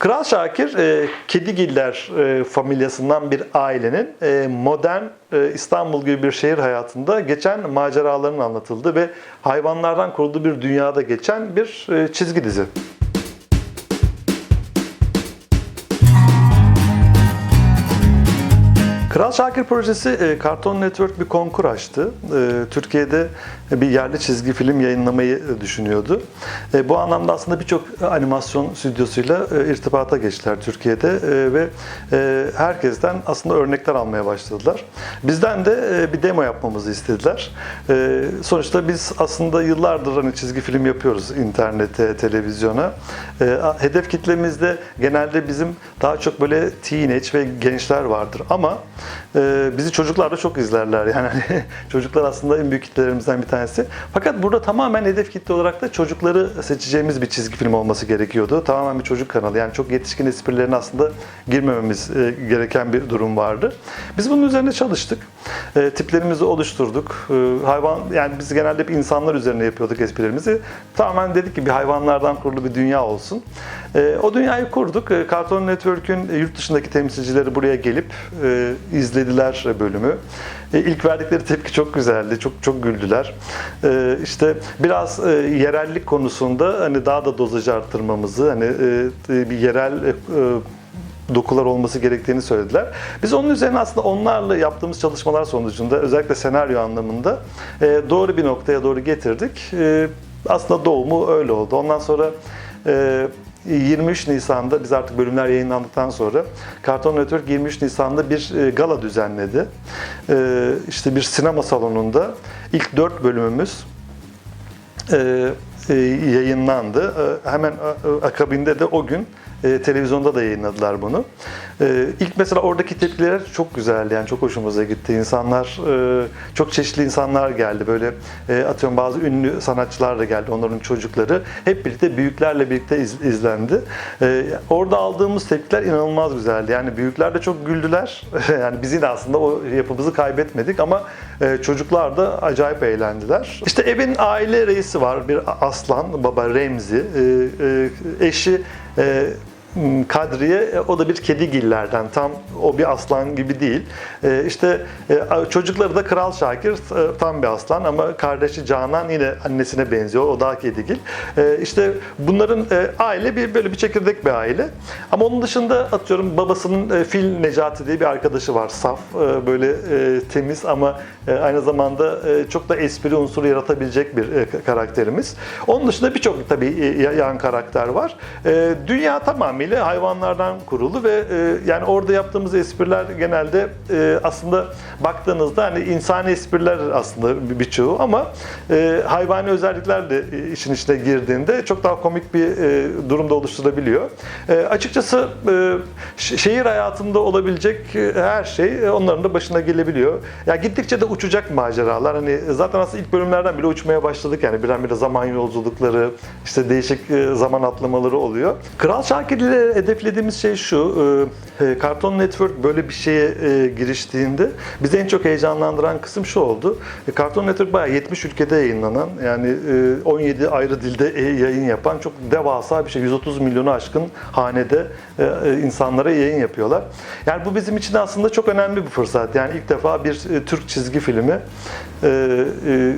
Kral Şakir, e, Kedigiller e, familyasından bir ailenin e, modern e, İstanbul gibi bir şehir hayatında geçen maceralarının anlatıldığı ve hayvanlardan kurulduğu bir dünyada geçen bir e, çizgi dizi. Kral Şakir projesi e, Cartoon Network bir konkur açtı. E, Türkiye'de bir yerli çizgi film yayınlamayı e, düşünüyordu. E, Bu anlamda aslında birçok animasyon stüdyosuyla e, irtibata geçtiler Türkiye'de e, ve e, herkesten aslında örnekler almaya başladılar. Bizden de e, bir demo yapmamızı istediler. E, Sonuçta biz aslında yıllardır hani çizgi film yapıyoruz internete, televizyona. E, Hedef kitlemizde genelde bizim daha çok böyle teenage ve gençler vardır ama e, bizi çocuklar da çok izlerler. Yani hani çocuklar aslında en büyük kitlelerimizden bir tanesi. Fakat burada tamamen hedef kitle olarak da çocukları seçeceğimiz bir çizgi film olması gerekiyordu. Tamamen bir çocuk kanalı. Yani çok yetişkin esprilerine aslında girmememiz e, gereken bir durum vardı. Biz bunun üzerine çalıştık. E, tiplerimizi oluşturduk. E, hayvan yani biz genelde hep insanlar üzerine yapıyorduk esprilerimizi. Tamamen dedik ki bir hayvanlardan kurulu bir dünya olsun. O dünyayı kurduk. E, Cartoon Network'ün yurt dışındaki temsilcileri buraya gelip izlediler bölümü. E, ilk verdikleri tepki çok güzeldi. Çok çok güldüler. E, işte biraz e, yerellik konusunda hani daha da dozajı arttırmamızı hani e, bir yerel e, dokular olması gerektiğini söylediler. Biz onun üzerine aslında onlarla yaptığımız çalışmalar sonucunda özellikle senaryo anlamında doğru bir noktaya doğru getirdik. Aslında doğumu öyle oldu. Ondan sonra 23 Nisan'da biz artık bölümler yayınlandıktan sonra Cartoon Network 23 Nisan'da bir e, gala düzenledi. E, işte bir sinema salonunda ilk 4 bölümümüz e, yayınlandı. Hemen akabinde de o gün televizyonda da yayınladılar bunu. E, ilk mesela oradaki tepkiler çok güzeldi yani çok hoşumuza gitti. İnsanlar e, çok çeşitli insanlar geldi. Böyle e, atıyorum bazı ünlü sanatçılar da geldi. Onların çocukları hep birlikte büyüklerle birlikte iz- izlendi. E, orada aldığımız tepkiler inanılmaz güzeldi. Yani büyükler de çok güldüler. yani biz yine aslında o yapımızı kaybetmedik ama e, çocuklar da acayip eğlendiler. İşte evin aile reisi var. Bir aslan, baba Remzi. E, e, eşi Kadriye e, o da bir kedigillerden tam o bir aslan gibi değil. E, işte e, çocukları da Kral Şakir tam bir aslan ama kardeşi Canan yine annesine benziyor. O daha kedigil. İşte bunların aile bir böyle bir çekirdek bir aile. Ama onun dışında atıyorum babasının Fil Necati diye bir arkadaşı var. Saf böyle temiz ama aynı zamanda çok da espri unsuru yaratabilecek bir karakterimiz. Onun dışında birçok tabii yan karakter var. Dünya tamamıyla hayvanlardan kurulu ve e, yani orada yaptığımız espriler genelde e, aslında baktığınızda hani insani espriler aslında bir- birçoğu ama e, hayvani özellikler de e, işin içine girdiğinde çok daha komik bir e, durumda oluşturabiliyor. E, açıkçası e, şehir hayatında olabilecek e, her şey e, onların da başına gelebiliyor. Ya gittikçe de uçacak maceralar. Hani zaten aslında ilk bölümlerden bile uçmaya başladık yani birdenbire zaman yolculukları, işte değişik zaman atlamaları oluyor. Kral Şakir ile hedeflediğimiz şey şu. e, e, Cartoon Network böyle bir şeye e, giriştiğinde bizi en çok heyecanlandıran kısım şu oldu. E, Cartoon Network bayağı 70 ülkede yayınlanan yani e, 17 ayrı dilde e, yayın yapan çok devasa bir şey. 130 milyonu aşkın hanede e, e, insanlara yayın yapıyorlar. Yani bu bizim için aslında çok önemli bir fırsat. Yani ilk defa bir e, Türk çizgi filmi e, e,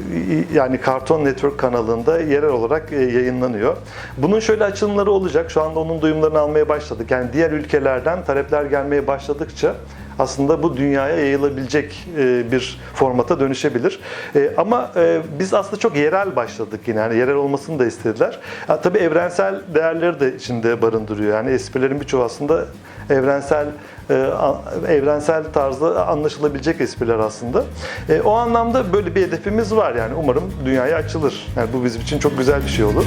yani Cartoon Network kanalında yerel olarak e, yayınlanıyor. Bunun şöyle açılımları olacak. Şu anda onun duyumlarını almaya başladık. Yani diğer ülkelerden talepler gelmeye başladıkça aslında bu dünyaya yayılabilecek e, bir formata dönüşebilir. E, Ama e, biz aslında çok yerel başladık yine. Yani yerel olmasını da istediler. Ha, tabii evrensel değerleri de içinde barındırıyor. Yani esprilerin birçoğu aslında evrensel evrensel tarzda anlaşılabilecek espriler aslında. O anlamda böyle bir hedefimiz var yani. Umarım dünyaya açılır. Yani bu bizim için çok güzel bir şey olur.